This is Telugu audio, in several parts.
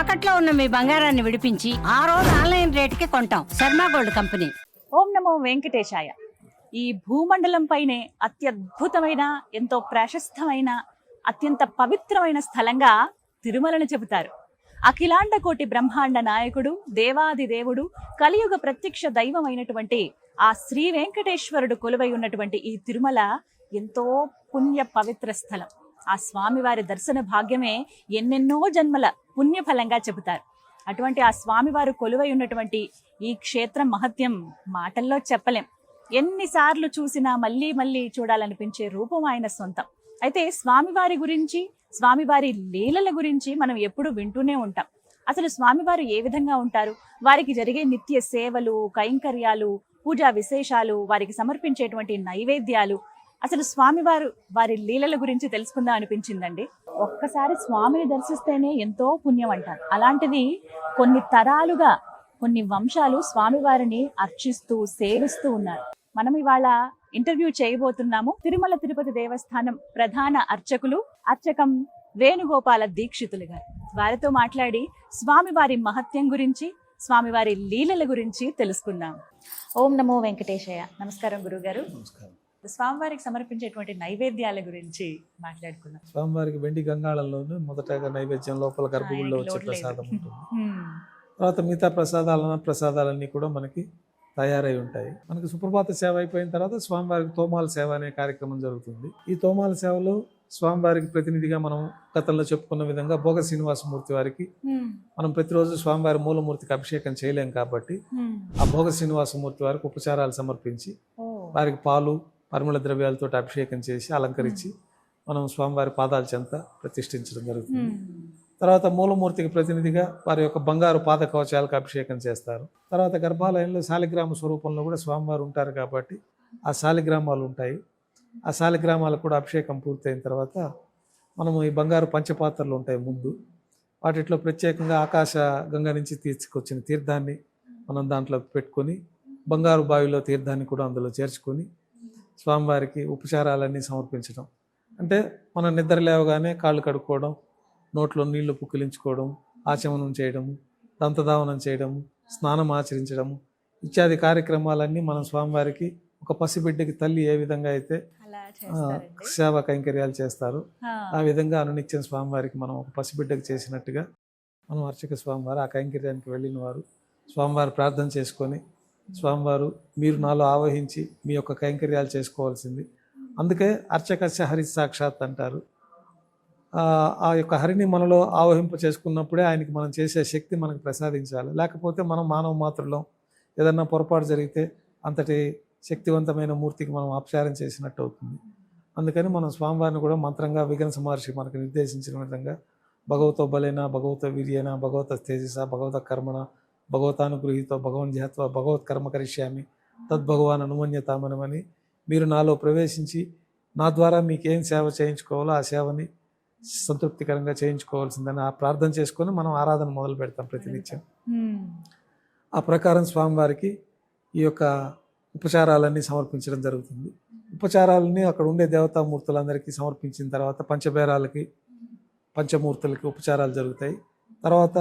తాకట్లో ఉన్న మీ బంగారాన్ని విడిపించి ఆ రోజు ఆన్లైన్ రేటుకి కొంటాం. Sharma gold company. ఓం నమో వెంకటేశాయ. ఈ భూమండలం పైనే అత్యద్భుతమైన ఎంతో ప్రశస్తమైన అత్యంత పవిత్రమైన స్థలంగా తిరుమలను చెబుతారు. అఖిలాండ కోటి బ్రహ్మాండ నాయకుడు దేవాది దేవుడు కలియుగ ప్రత్యక్ష దైవమైనటువంటి ఆ శ్రీ వెంకటేశ్వరుడు కొలువై ఉన్నటువంటి ఈ తిరుమల ఎంతో పుణ్య పవిత్ర స్థలం. ఆ స్వామివారి దర్శన భాగ్యమే ఎన్నెన్నో జన్మల పుణ్యఫలంగా చెబుతారు. అటువంటి ఆ స్వామివారు కొలువై ఉన్నటువంటి ఈ క్షేత్రం మహత్యం మాటల్లో చెప్పలేం. ఎన్నిసార్లు చూసినా మళ్ళీ మళ్ళీ చూడాలనిపించే రూపం ఆయన సొంతం. అయితే స్వామివారి గురించి స్వామివారి లీలల గురించి మనం ఎప్పుడు వింటూనే ఉంటాం. అసలు స్వామివారు ఏ విధంగా ఉంటారు? వారికి జరిగే నిత్య సేవలు కైంకర్యాలు పూజా విశేషాలు వారికి సమర్పించేటువంటి నైవేద్యాలు అసలు స్వామివారు వారి లీలల గురించి తెలుసుకుందాం అనిపించిందండి. ఒక్కసారి స్వామిని దర్శిస్తేనే ఎంతో పుణ్యం అంటారు. అలాంటిది కొన్ని తరాలుగా కొన్ని వంశాలు స్వామివారిని అర్చిస్తూ సేవిస్తూ ఉన్నారు. మనం ఇవాళ ఇంటర్వ్యూ చేయబోతున్నాము. తిరుమల తిరుపతి దేవస్థానం ప్రధాన అర్చకులు అర్చకం వేణుగోపాల దీక్షితులు గారు. వారితో మాట్లాడి స్వామివారి మహత్యం గురించి స్వామివారి లీలల గురించి తెలుసుకుందాం. ఓం నమో వెంకటేశయ్య. నమస్కారం గురుగారు. నమస్కారం. స్వామివారికి సమర్పించేటువంటి నైవేద్యాల గురించి మాట్లాడుకుందాం స్వామివారికి వెండి గంగాళంలోనే మొదటగా నైవేద్యం లోపల గర్భగుడిలో వచ్చే. ప్రసాదం ఉంటుంది. తర్వాత మిగతా ప్రసాదాలన్న ప్రసాదాలన్నీ కూడా మనకి తయారై ఉంటాయి మనకి సుప్రభాత సేవ అయిపోయిన తర్వాత స్వామివారికి తోమాల సేవ అనే కార్యక్రమం జరుగుతుంది ఈ తోమాల సేవలో స్వామివారికి ప్రతినిధిగా మనం గతంలో చెప్పుకున్న విధంగా భోగ శ్రీనివాసమూర్తి వారికి. మనం ప్రతిరోజు స్వామివారి మూలమూర్తికి అభిషేకం చేయలేం కాబట్టి. ఆ భోగ శ్రీనివాసమూర్తి వారికి ఉపచారాలు సమర్పించి. వారికి పాలు పరిమళ ద్రవ్యాలతో అభిషేకం చేసి అలంకరించి మనం స్వామివారి పాదాల చెంత ప్రతిష్ఠించడం జరుగుతుంది. తర్వాత మూలమూర్తికి ప్రతినిధిగా వారి యొక్క బంగారు పాద కవచాలకు అభిషేకం చేస్తారు. తర్వాత గర్భాలయంలో శాలిగ్రామ స్వరూపంలో కూడా స్వామివారు ఉంటారు కాబట్టి ఆ శాలిగ్రామాలు ఉంటాయి. ఆ శాలిగ్రామాలకు కూడా అభిషేకం పూర్తయిన తర్వాత మనము ఈ బంగారు పంచపాత్రలు ఉంటాయి ముందు. వాటిలో ప్రత్యేకంగా ఆకాశ గంగ నుంచి తీసుకొచ్చిన తీర్థాన్ని మనం దాంట్లో పెట్టుకొని బంగారు బావిలో తీర్థాన్ని కూడా అందులో చేర్చుకొని స్వామివారికి ఉపచారాలన్నీ సమర్పించడం అంటే మనం నిద్ర లేవగానే కాళ్ళు కడుక్కోవడం నోట్లో నీళ్ళు పుక్కిలించుకోవడం ఆచమనం చేయడము దంతధావనం చేయడము స్నానం ఆచరించడము ఇత్యాది కార్యక్రమాలన్నీ మనం స్వామివారికి ఒక పసిబిడ్డకి తల్లి ఏ విధంగా అయితే సేవా కైంకర్యాలు చేస్తారు ఆ. ఆ విధంగా అనునిత్యం స్వామివారికి మనం ఒక పసిబిడ్డకు చేసినట్టుగా మనం అర్చక స్వామివారు ఆ కైంకర్యానికి వెళ్ళిన వారు స్వామివారు ప్రార్థన చేసుకొని స్వామివారు మీరు నాలో ఆవహించి మీ యొక్క కైంకర్యాలు చేసుకోవాల్సింది. అందుకే అర్చకస్య హరి సాక్షాత్ అంటారు. ఆ యొక్క హరిని మనలో ఆవహింప చేసుకున్నప్పుడే ఆయనకి మనం చేసే శక్తి మనకు ప్రసాదించాలి. లేకపోతే మనం మానవ మాత్రలో ఏదన్నా పొరపాటు జరిగితే అంతటి శక్తివంతమైన మూర్తికి మనం అపచారం చేసినట్టు అవుతుంది. అందుకని మనం స్వామివారిని కూడా మంత్రంగా విఘ్న మహర్షి మనకు నిర్దేశించిన విధంగా భగవతో బలేన భగవత వీర్యేన భగవత తేజస భగవత కర్మణ భగవతానుగృహీతో భగవన్ ధ్యాత్వ భగవత్ కర్మ కరిష్యామి తద్భగవాన్ అనుమన్యతామనమని మీరు నాలో ప్రవేశించి నా ద్వారా మీకు ఏం సేవ చేయించుకోవాలో ఆ సేవని సంతృప్తికరంగా చేయించుకోవాల్సిందని ఆ ప్రార్థన చేసుకొని మనం ఆరాధన మొదలు పెడతాం ప్రతినిత్యం. హ్మ్. ఆ ప్రకారం స్వామివారికి ఈ యొక్క ఉపచారాలన్నీ సమర్పించడం జరుగుతుంది. ఉపచారాలని అక్కడ ఉండే దేవతామూర్తులందరికీ సమర్పించిన తర్వాత పంచబేరాలకి పంచమూర్తులకి ఉపచారాలు జరుగుతాయి. తర్వాత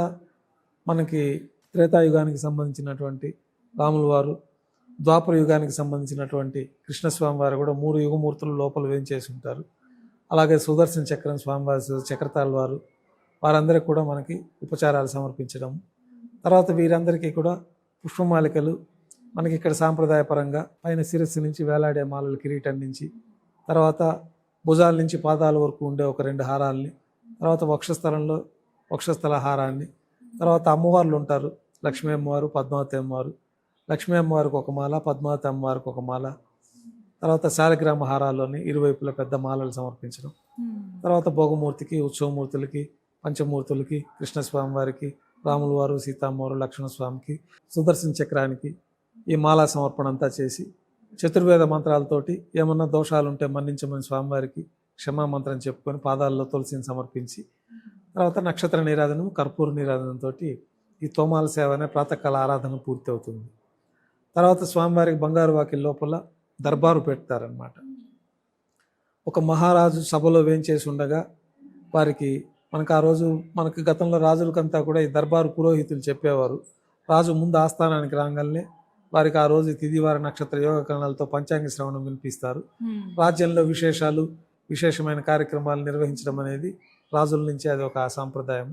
మనకి త్రేతాయుగానికి సంబంధించినటువంటి రాముల వారు ద్వాపర యుగానికి సంబంధించినటువంటి కృష్ణస్వామి వారు కూడా మూడు యుగమూర్తులు లోపల వేయించేసి ఉంటారు. అలాగే సుదర్శన చక్రం స్వామివారి చక్రతాళ్ వారు వారందరికీ కూడా మనకి ఉపచారాలు సమర్పించడం. తర్వాత వీరందరికీ కూడా పుష్పమాలికలు మనకి ఇక్కడ సాంప్రదాయపరంగా పైన శిరస్సు నుంచి వేలాడే మాలల కిరీటం నుంచి తర్వాత భుజాల నుంచి పాదాల వరకు ఉండే ఒక రెండు హారాల్ని తర్వాత వక్షస్థలంలో వక్షస్థల హారాన్ని తర్వాత అమ్మవార్లు ఉంటారు. లక్ష్మీ అమ్మవారు పద్మావతి అమ్మవారు. లక్ష్మీ అమ్మవారికి ఒక మాల పద్మావతి అమ్మవారికి ఒక మాల. తర్వాత శాలగ్రామ హారాల్లోని ఇరువైపుల పెద్ద మాలలు సమర్పించడం. తర్వాత భోగమూర్తికి ఉత్సవమూర్తులకి పంచమూర్తులకి కృష్ణస్వామి వారికి రాముల వారు సీతామ్మవారు లక్ష్మణస్వామికి సుదర్శన చక్రానికి ఈ మాలా సమర్పణ అంతా చేసి చతుర్వేద మంత్రాలతోటి ఏమన్నా దోషాలు ఉంటే మన్నించమని స్వామివారికి క్షమామంత్రం చెప్పుకొని పాదాల్లో తులసిని సమర్పించి తర్వాత నక్షత్ర నీరాధనం కర్పూర నీరాధనంతో ఈ తోమాల సేవ అనే ప్రాతకాల ఆరాధన పూర్తి అవుతుంది. తర్వాత స్వామివారికి బంగారు వాకిల్ లోపల దర్బారు పెడతారనమాట ఒక మహారాజు సభలో వేంచేసి ఉండగా వారికి మనకు ఆ రోజు మనకు గతంలో రాజులకంతా కూడా ఈ దర్బారు పురోహితులు చెప్పేవారు. రాజు ముందు ఆస్థానానికి రాగానే వారికి ఆ రోజు తిదివార నక్షత్ర యోగ కరణాలతో పంచాంగ శ్రవణం వినిపిస్తారు. రాజ్యంలో విశేషాలు విశేషమైన కార్యక్రమాలు నిర్వహించడం అనేది రాజుల నుంచి అది ఒక సాంప్రదాయం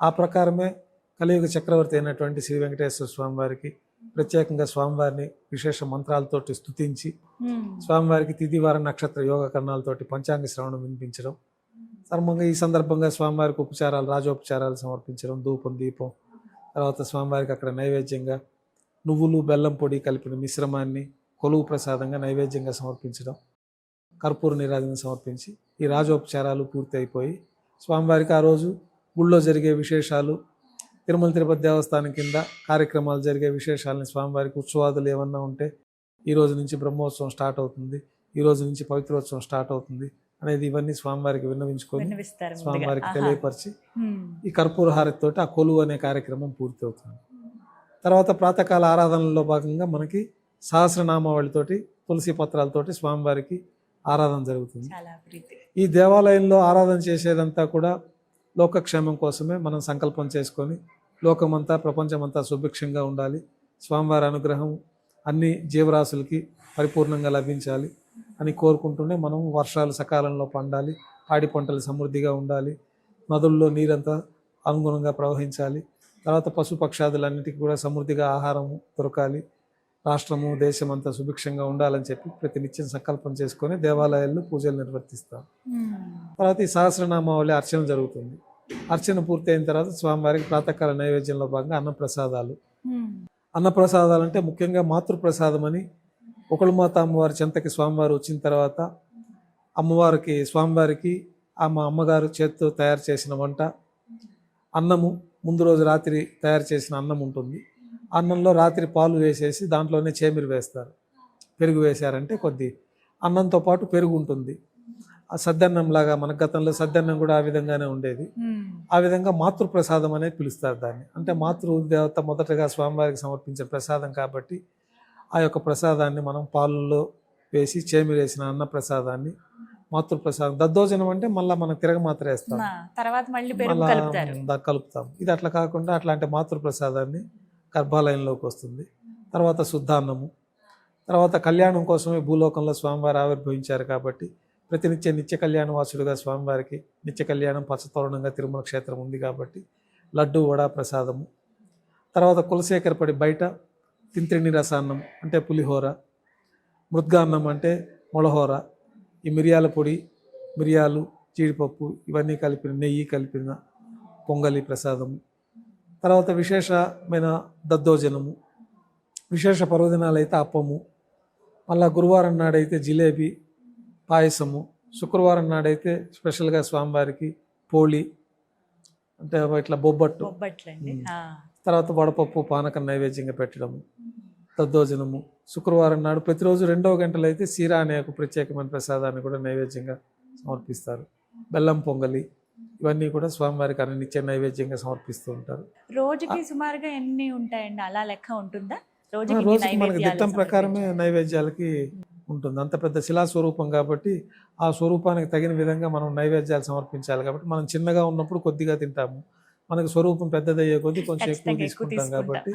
ఆ ప్రకారమే కలియుగ చక్రవర్తి అయినటువంటి శ్రీ వెంకటేశ్వర స్వామి వారికి ప్రత్యేకంగా స్వామివారిని విశేష మంత్రాలతోటి స్తుతించి హ్మ్. స్వామివారికి తిదివార నక్షత్ర యోగ కర్ణాలతోటి పంచాంగ శ్రవణం వినిపించడం ధర్మంగా ఈ సందర్భంగా స్వామివారికి ఉపచారాలు రాజోపచారాలు సమర్పించడం ధూపం దీపం తర్వాత స్వామివారికి అక్కడ నైవేద్యంగా నువ్వులు బెల్లం పొడి కలిపిన మిశ్రమాన్ని కొలువు ప్రసాదంగా నైవేద్యంగా సమర్పించడం కర్పూర నిరాజన సమర్పించి ఈ రాజోపచారాలు పూర్తి అయిపోయి స్వామివారికి ఆ రోజు గుళ్ళో జరిగే విశేషాలు తిరుమల తిరుపతి దేవస్థానం కింద కార్యక్రమాలు జరిగే విశేషాలని స్వామివారికి ఉత్సవాదులు ఏమన్నా ఉంటే ఈ రోజు నుంచి బ్రహ్మోత్సవం స్టార్ట్ అవుతుంది ఈ రోజు నుంచి పవిత్రోత్సవం స్టార్ట్ అవుతుంది అనేది ఇవన్నీ స్వామివారికి విన్నవించుకొని. స్వామివారికి. తెలియపరిచి. ఈ కర్పూర హారతితోటి ఆ కొలువు అనే కార్యక్రమం పూర్తి అవుతుంది తర్వాత ప్రాతకాల ఆరాధనలో భాగంగా మనకి సహస్రనామావళితోటి తులసి పత్రాలతోటి స్వామివారికి ఆరాధన జరుగుతుంది. ఈ దేవాలయంలో ఆరాధన చేసేదంతా కూడా లోకక్షేమం కోసమే మనం సంకల్పం చేసుకొని లోకమంతా ప్రపంచమంతా సుభిక్షంగా ఉండాలి. స్వామివారి అనుగ్రహం అన్ని జీవరాశులకి పరిపూర్ణంగా లభించాలి అని కోరుకుంటూనే మనం వర్షాలు సకాలంలో పండాలి. పాడి పంటలు సమృద్ధిగా ఉండాలి. నదుల్లో నీరంతా అనుగుణంగా ప్రవహించాలి. తర్వాత పశుపక్షాదులన్నిటికీ కూడా సమృద్ధిగా ఆహారము దొరకాలి. రాష్ట్రము దేశం అంతా సుభిక్షంగా ఉండాలని చెప్పి ప్రతినిత్యం సంకల్పం చేసుకొని దేవాలయాల్లో పూజలు నిర్వర్తిస్తాం హ్మ్. తర్వాత ఈ సహస్రనామావళి అర్చన జరుగుతుంది అర్చన పూర్తి అయిన తర్వాత స్వామివారికి ప్రాతకాల నైవేద్యంలో భాగంగా అన్నప్రసాదాలు హ్మ్. అన్నప్రసాదాలు అంటే ముఖ్యంగా మాతృప్రసాదం అని ఒకళ్ళు మాత అమ్మవారి చెంతకి స్వామివారు వచ్చిన తర్వాత అమ్మవారికి స్వామివారికి ఆ మా అమ్మగారు చేత్తో తయారు చేసిన వంట అన్నము ముందు రోజు రాత్రి తయారు చేసిన అన్నం ఉంటుంది అన్నంలో రాత్రి పాలు వేసేసి దాంట్లోనే చేమిరి వేస్తారు. పెరుగు వేశారంటే కొద్ది అన్నంతో పాటు పెరుగు ఉంటుంది. ఆ సద్దన్నం లాగా మన గతంలో సద్దన్నం కూడా ఆ విధంగానే ఉండేది. ఆ విధంగా మాతృప్రసాదం అనేది పిలుస్తారు దాన్ని. అంటే మాతృ దేవత మొదటగా స్వామివారికి సమర్పించే ప్రసాదం కాబట్టి ఆ యొక్క ప్రసాదాన్ని మనం పాలల్లో వేసి చేమిరేసిన అన్న ప్రసాదాన్ని మాతృప్రసాదం. దద్దోజనం అంటే మళ్ళీ మనం తిరగమాత్ర వేస్తాం. తర్వాత మళ్ళీ కలుపుతాం. ఇది అట్లా కాకుండా అట్లాంటి మాతృప్రసాదాన్ని గర్భాలయంలోకి వస్తుంది. తర్వాత శుద్ధాన్నము. తర్వాత కళ్యాణం కోసమే భూలోకంలో స్వామివారు ఆవిర్భవించారు కాబట్టి ప్రతినిత్య నిత్య కళ్యాణ వాసుడుగా స్వామివారికి నిత్య కళ్యాణం పచ్చతోరణంగా తిరుమల క్షేత్రం ఉంది కాబట్టి లడ్డు వడ ప్రసాదము. తర్వాత కులశేఖరపడి బయట తింత్రిణి రసాన్నం అంటే పులిహోర. మృద్గాన్నం అంటే మొలహోర. ఈ మిరియాల పొడి మిరియాలు జీడిపప్పు ఇవన్నీ కలిపిన నెయ్యి కలిపిన పొంగలి ప్రసాదము. తర్వాత విశేషమైన దద్దోజనము విశేష పర్వదినాలు అయితే అప్పము మళ్ళా గురువారం నాడైతే జిలేబీ పాయసము శుక్రవారం నాడైతే స్పెషల్గా స్వామివారికి పోళి అంటే ఇట్లా బొబ్బట్టు. తర్వాత వడపప్పు పానకం నైవేద్యంగా పెట్టడము దద్దోజనము శుక్రవారం నాడు ప్రతిరోజు రెండవ గంటలు అయితే సీరా అనే ఒక ప్రత్యేకమైన ప్రసాదాన్ని కూడా నైవేద్యంగా సమర్పిస్తారు. బెల్లం పొంగలి ఇవన్నీ కూడా స్వామివారికి అన్ని నిత్య నైవేద్యంగా సమర్పిస్తూ ఉంటారు. రోజుకి సుమారుగా ఎన్ని ఉంటాయండి? అలా లెక్క ఉంటుందా? రోజుకి మనకి దిట్టం ప్రకారమే నైవేద్యాలకి ఉంటుంది. అంత పెద్ద శిలా స్వరూపం కాబట్టి ఆ స్వరూపానికి తగిన విధంగా మనం నైవేద్యాలు సమర్పించాలి కాబట్టి మనం చిన్నగా ఉన్నప్పుడు కొద్దిగా తింటాము. మనకు స్వరూపం పెద్దదయ్యే కొద్దీ కొంచెం ఎక్కువ తీసుకుంటాం కాబట్టి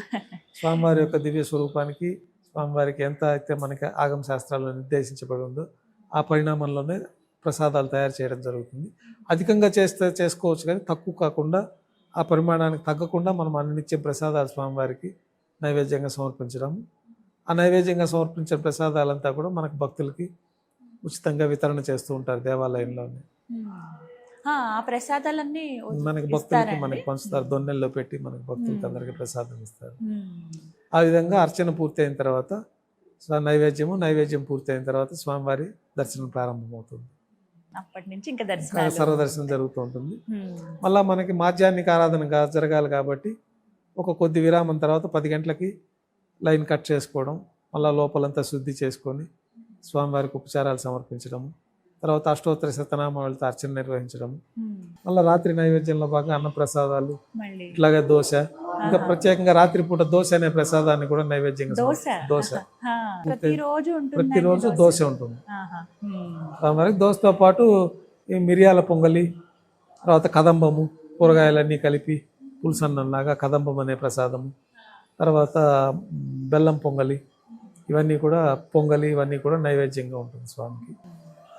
స్వామివారి యొక్క దివ్య స్వరూపానికి స్వామివారికి ఎంత అయితే మనకి ఆగమ శాస్త్రాల్లో నిర్దేశించబడి ఉందో ఆ పరిణామంలోనే ప్రసాదాలు తయారు చేయడం జరుగుతుంది అధికంగా చేస్తే చేసుకోవచ్చు కానీ తక్కువ కాకుండా ఆ పరిమాణానికి తగ్గకుండా మనం అన్ని నిత్యం ప్రసాదాలు స్వామివారికి నైవేద్యంగా సమర్పించడం ఆ నైవేద్యంగా సమర్పించిన ప్రసాదాలంతా కూడా మనకు భక్తులకి ఉచితంగా వితరణ చేస్తూ ఉంటారు దేవాలయంలోనే. ఆ ప్రసాదాలన్నీ మనకి భక్తులకి? మనకి పంచుతారు దొన్నెల్లో పెట్టి మనకి భక్తులకి. అందరికీ ప్రసాదం ఇస్తారు. ఆ విధంగా అర్చన పూర్తయిన తర్వాత నైవేద్యము నైవేద్యం పూర్తయిన తర్వాత స్వామివారి దర్శనం ప్రారంభమవుతుంది అప్పటి నుంచి ఇంకా దర్శనాలు సర్వదర్శనం జరుగుతూ ఉంటుంది. మళ్ళా మనకి మాధ్యాహ్నిక ఆరాధన జరగాలి కాబట్టి ఒక కొద్ది విరామం తర్వాత పది గంటలకి లైన్ కట్ చేసుకోవడం మళ్ళా లోపలంతా శుద్ధి చేసుకొని స్వామివారికి ఉపచారాలు సమర్పించడము తర్వాత అష్టోత్తర శతనామాలతో అర్చన నిర్వహించడము హ్మ్. మళ్ళీ రాత్రి నైవేద్యంలో భాగంగా అన్న ప్రసాదాలు మళ్ళీ ఇట్లాగే దోశ ఇంకా. ప్రత్యేకంగా రాత్రిపూట దోశ అనే ప్రసాదాన్ని కూడా నైవేద్యంగా దోశ? ప్రతిరోజు దోశ. ఉంటుంది. స్వామివారికి దోశతో పాటు ఈ మిరియాల పొంగలి తర్వాత కదంబము కూరగాయలన్నీ కలిపి పులుసన్నంలాగా కదంబం అనే ప్రసాదము తర్వాత బెల్లం పొంగలి ఇవన్నీ కూడా పొంగలి ఇవన్నీ కూడా నైవేద్యంగా ఉంటుంది స్వామికి.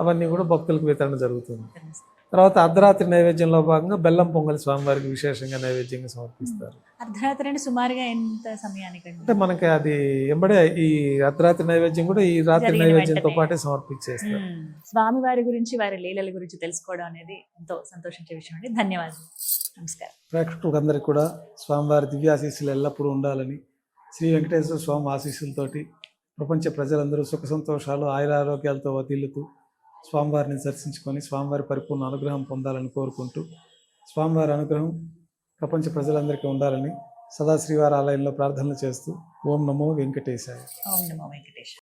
అవన్నీ కూడా భక్తులకు వితరణ జరుగుతుంది. తర్వాత అర్ధరాత్రి నైవేద్యంలో భాగంగా బెల్లం పొంగలి స్వామివారికి విశేషంగా నైవేద్యంగా సమర్పిస్తారు. అర్ధరాత్రి అంటే సుమారుగా ఎంత సమయానికి అంటే మనకి అది ఎంబడే ఈ అర్ధరాత్రి నైవేద్యం కూడా ఈ రాత్రి నైవేద్యంతో. పాటే సమర్పించేస్తారు. స్వామి వారి గురించి వారి లీలల గురించి తెలుసుకోవడం అనేది ఎంతో సంతోషించే విషయం అండి. ధన్యవాదాలు. నమస్కారం. ప్రేక్షకులందరికీ కూడా స్వామివారి దివ్యాశీస్సులు ఎల్లప్పుడూ ఉండాలని శ్రీ వెంకటేశ్వర స్వామి ఆశీస్సులతోటి ప్రపంచ ప్రజలందరూ సుఖ సంతోషాలు ఆయురారోగ్యాలతో వదిలుతూ స్వామివారిని దర్శించుకొని స్వామివారి పరిపూర్ణ అనుగ్రహం పొందాలని కోరుకుంటూ స్వామివారి అనుగ్రహం ప్రపంచ ప్రజలందరికీ ఉండాలని సదా శ్రీవారి ఆలయంలో ప్రార్థనలు చేస్తూ ఓం నమో వెంకటేశాయ. ఓం నమో వెంకటేశ్వర